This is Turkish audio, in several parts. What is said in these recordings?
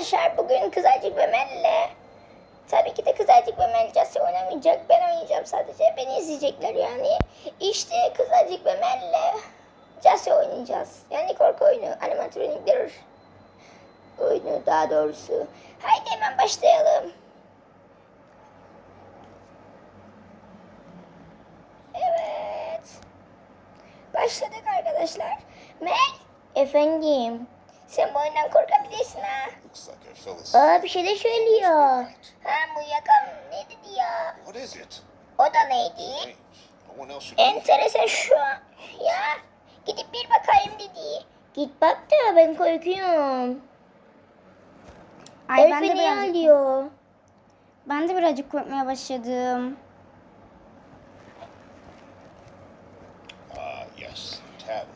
arkadaşlar bugün Kızılcık ve Mel'le tabii ki de Kızılcık ve Mel Jesse oynamayacak. Ben oynayacağım sadece. Beni izleyecekler yani. İşte Kızılcık ve Mel'le Jesse oynayacağız. Yani korku oyunu. Animatronikler oyunu daha doğrusu. Haydi hemen başlayalım. Evet. Başladık arkadaşlar. Mel. Efendim. Sen bu oyundan korkabilirsin ha. Aa bir şey de söylüyor. Ha bu yakın ne dedi ya? What is it? O da neydi? Enteresan şu an. Ya gidip bir bakayım dedi. Git bak da ben korkuyorum. Ay ben de birazcık, alıyor. ben de birazcık korkmaya başladım. Ah, yes.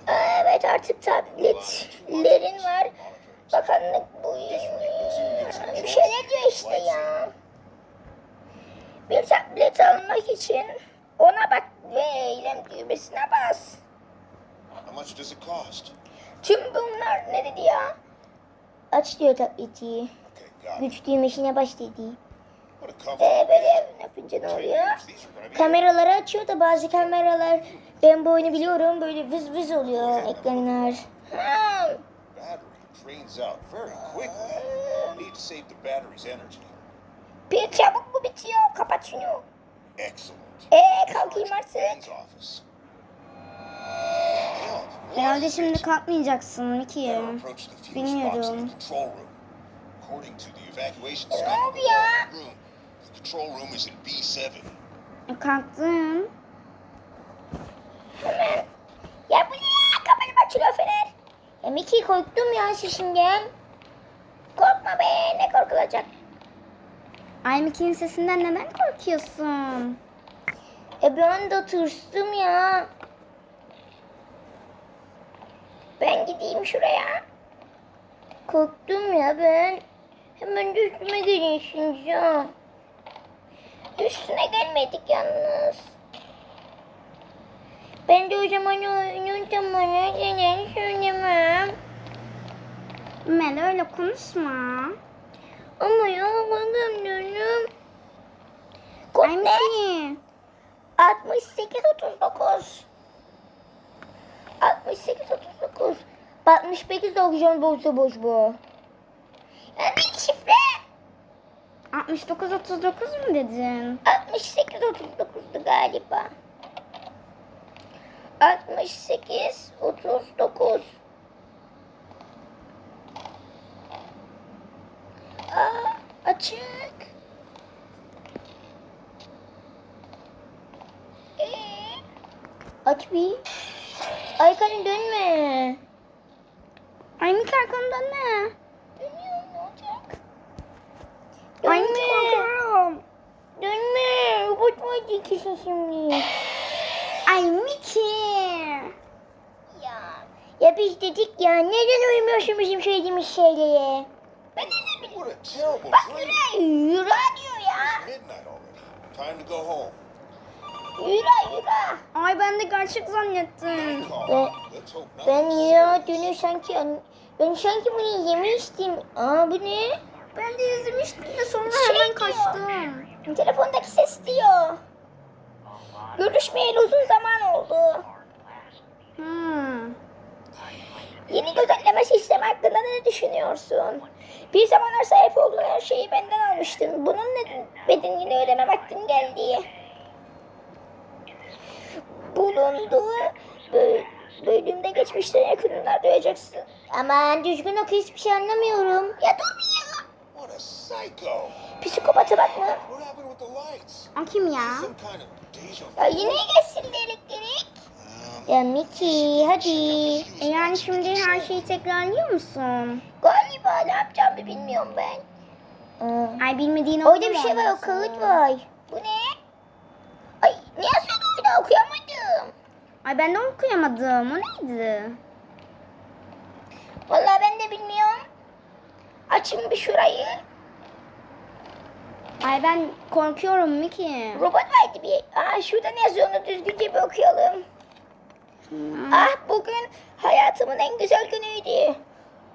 Evet artık tabletlerin var. Bakanlık bu bir şeyler diyor işte ya. Bir tablet almak için ona bak ve eylem düğmesine bas. Tüm bunlar ne dedi ya? Aç diyor tableti. Güç düğmesine baş dedi. Ee, böyle yapınca ne oluyor? Kameraları açıyor da bazı kameralar ben bu oyunu biliyorum böyle vız vız oluyor ekranlar. Ha, pil çabuk mu bitiyor? Kapat şunu. Excellent. Ee kalkayım artık. Herhalde şimdi kalkmayacaksın in Bilmiyorum. oldu ya? The control room is in B7. E, Kalktım. Hemen. Ya bu ne ya? Kapanıp açılıyor fener. Ya Miki korktum ya sesimden. Korkma be ne korkulacak. Ay Miki'nin sesinden neden korkuyorsun? E ben de tırstım ya. Ben gideyim şuraya. Korktum ya ben. Hemen de üstüme geliyorsunuz ya. Üstüne gelmedik yalnız. Ben de o zaman oyunun tamamına gelen söylemem. Mel öyle konuşma. Ama ya korktum diyorum. Ay Kod ne? Miki. 68 39 68 39 68 okuyacağım boşu boş bu. Yani şifre 69-39 mu dedin? 68 39'du galiba. 68 39 Aa, açık. Ee, aç bir. Aykan'ı dönme. Ay Miki arkamda ne? Ay Miki Dönme. korkuyorum. Dönme. Robot mu dikişin şimdi? Ay Miki. Ya. Ya biz dedik ya neden uyumuyorsun bizim söylediğimiz şeylere? Ben de ne a terrible Bak yürü yürü diyor ya. Time to go home. Yürü yürü. Ay ben de gerçek zannettim. Ben- Ben ya dönüyor sanki ben sanki bunu yemiştim. Aa bu ne? Ben de izlemiştim de sonra Şey hemen diyor. kaçtım. Telefondaki ses diyor. Görüşmeyeli uzun zaman oldu. Hmm. Yeni gözetleme sistemi hakkında ne düşünüyorsun? Bir zamanlar sahip olduğun her şeyi benden almıştın. Bunun ne bedelini ödeme vaktin geldi. Bulunduğu bö- bölümde geçmişten yakınlar duyacaksın. Aman düzgün oku hiçbir şey anlamıyorum. Ya dur bir Psikopata bakma. What happened with the lights? O kim ya? Ya yine kesildi elektrik. Um, Ya Miki hadi. E yani şimdi her şeyi tekrarlıyor musun? Galiba ne yapacağımı bilmiyorum ben. Aa. Ay bilmediğin Orada oldu bir mu şey var, o kağıt var. Bu ne? Ay ne yazıyordu orada okuyamadım. Ay ben de okuyamadım. O neydi? Vallahi ben de bilmiyorum. Açın bir şurayı. Ay ben korkuyorum Miki. Robot vardı bir. Aa şurada ne yazıyor onu düzgünce bir okuyalım. Hmm. Ah bugün hayatımın en güzel günüydü.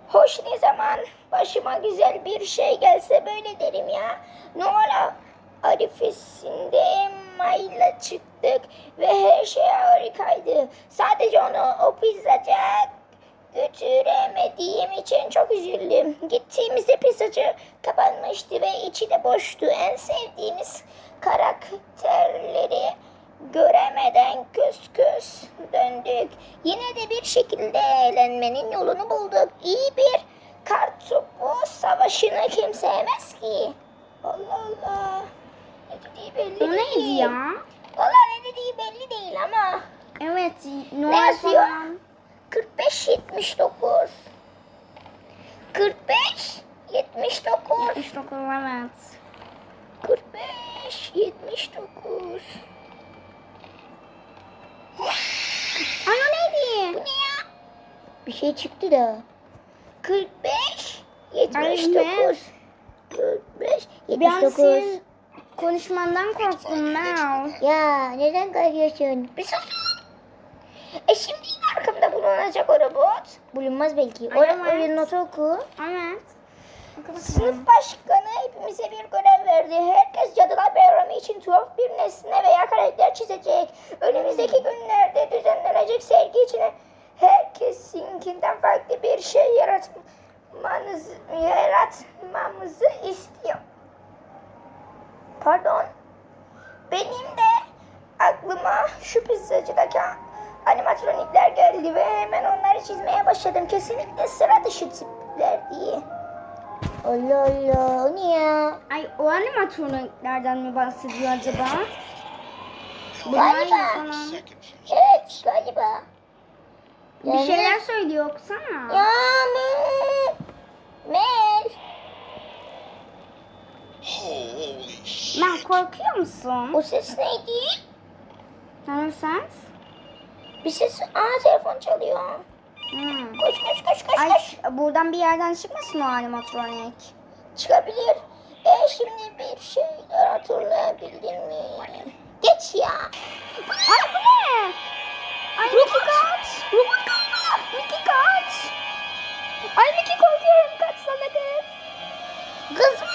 Hoş ne zaman başıma güzel bir şey gelse böyle derim ya. Nola arifesinde Emma'yla çıktık ve her şey harikaydı. Sadece onu o pizzacıya götüremediğim için çok üzüldüm. Gittiğimizde pizzacı kapanmıştı ve içi de boştu. En sevdiğimiz karakterleri göremeden kös kös döndük. Yine de bir şekilde eğlenmenin yolunu bulduk. İyi bir kartopu savaşını kim sevmez ki? Allah Allah. Ne dediği belli O neydi değil. ya? Valla ne dediği belli değil ama. Evet. Ne Noel yazıyor? falan. 45 79. 45 79. 79 evet. 45 79. Ay o neydi? Bu ne ya? Bir şey çıktı da. 45 Ay, 79. 45 Ben 79. senin konuşmandan korktum Mel. Ya neden kalıyorsun? Bir susun. E şimdi yine arkamda bulunacak o robot. Bulunmaz belki. O evet. oyun notu oku. Evet. Sınıf başkanı hepimize bir görev verdi. Herkes Cadılar Bayramı için tuhaf bir nesne veya karakter çizecek. Önümüzdeki günlerde düzenlenecek sergi için herkesinkinden farklı bir şey yaratmanız, yaratmamızı başladım. Kesinlikle sıra dışı tipler diye. Allah Allah o ne ya? Ay o animatroniklerden mi bahsediyor acaba? Bunlar Galiba. falan. Evet galiba. Bir şeyler söylüyor okusana. Ya Mel. Mel. Mel korkuyor musun? O ses neydi? Sen ses? Bir ses. Aa telefon çalıyor. Hmm. Koş koş koş koş Ay koş. buradan bir yerden çıkmasın o animatronik. Çıkabilir. E şimdi bir şeyler hatırlayabildin mi? Geç ya. Ay bu ne? Ay Mickey kaç. Robot galiba. Mickey kaç. Ay Mickey korkuyorum kaçsana kız. Kız mı?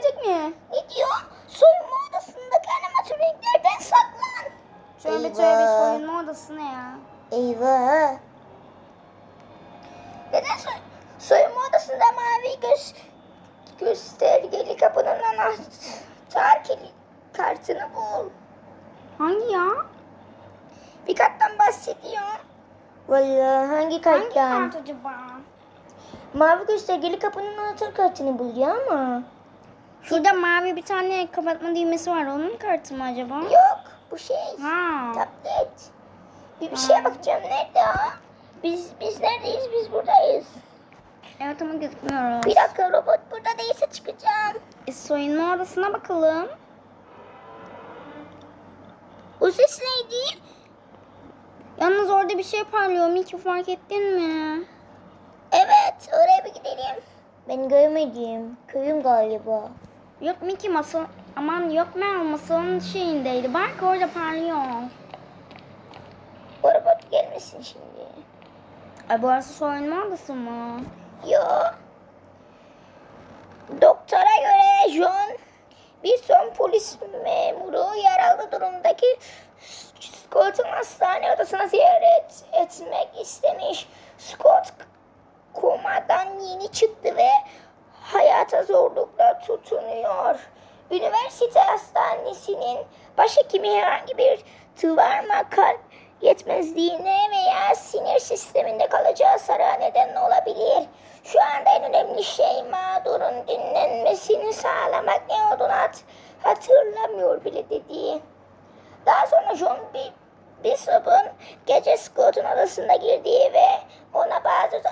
Gelecek mi? Ne diyor? Soyunma odasındaki animatroniklerden saklan. Tövbe Eyvah. tövbe soyunma odası ne ya? Eyvah. Neden soy soyunma odasında mavi göz göstergeli kapının anahtar kilit kartını bul. Hangi ya? Bir karttan bahsediyor. Vallahi hangi Hangi kart acaba? Mavi göstergeli kapının anahtar kartını bul ya ama. Şurada mavi bir tane kapatma düğmesi var. Onun kartı mı acaba? Yok bu şey. Ha. Tablet. Bir, bir şeye bakacağım. Nerede o? Biz biz neredeyiz? Biz buradayız. Evet ama gözükmüyoruz. Bir dakika robot burada değilse çıkacağım. E, soyunma odasına bakalım. O ses neydi? Yalnız orada bir şey parlıyor. Mickey fark ettin mi? Evet oraya bir gidelim. Ben görmedim. Köyüm galiba. Yok Mickey masa... Aman yok Mel masanın şeyindeydi. Bak orada parlıyor. O robot gelmesin şimdi. Ay burası soyunma odası mı? Yo. Doktora göre John bir son polis memuru yaralı durumdaki Scott'un hastane odasına ziyaret etmek istemiş. Scott komadan yeni çıktı ve hayata zorlukla tutunuyor. Üniversite hastanesinin başhekimi herhangi bir tıvarma kalp yetmezliğine veya sinir sisteminde kalacağı hasara neden olabilir. Şu anda en önemli şey mağdurun dinlenmesini sağlamak ne olduğunu hat- hatırlamıyor bile dedi. Daha sonra John B- Bishop'un gece Scott'un odasında girdiği ve ona bazı...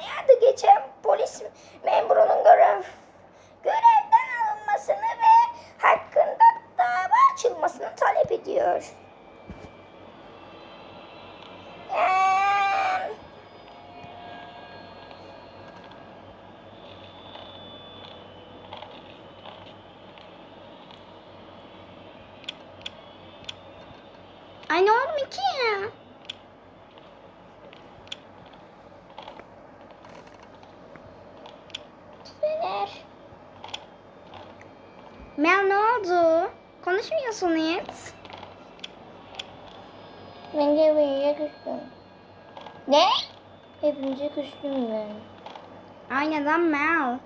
Adı geçen polis memurunun görev, görevden alınmasını ve hakkında dava açılmasını talep ediyor. Ay ne oldu ki ya? Fener. Mel ne oldu? Konuşmuyorsun hiç. Ben de hepinize küstüm. Ne? Hepinize küstüm ben. Ay neden Mel?